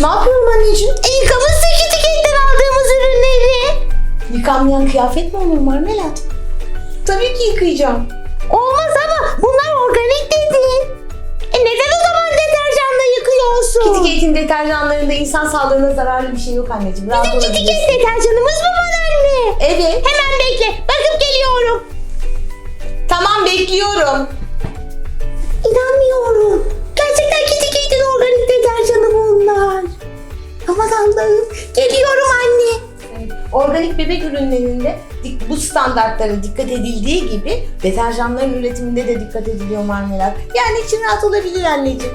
Ne yapıyorum anneciğim? E, yıkamışsın etiketten aldığımız ürünleri. Yıkanmayan kıyafet mi olur Marmelat? Tabii ki yıkayacağım. Olmaz ama bunlar organik dedin. E neden o zaman deterjanla yıkıyorsun? KitKat'in deterjanlarında insan sağlığına zararlı bir şey yok anneciğim. Rahat Bizim olabilirsin. Deterjanımız mı var anne? Evet. Hemen bekle. Bakıp geliyorum. Tamam bekliyorum. Aman Allah'ım. Geliyorum anne. Evet, Organik bebek ürünlerinde bu standartlara dikkat edildiği gibi deterjanların üretiminde de dikkat ediliyor marmelat. Yani için rahat olabilir anneciğim.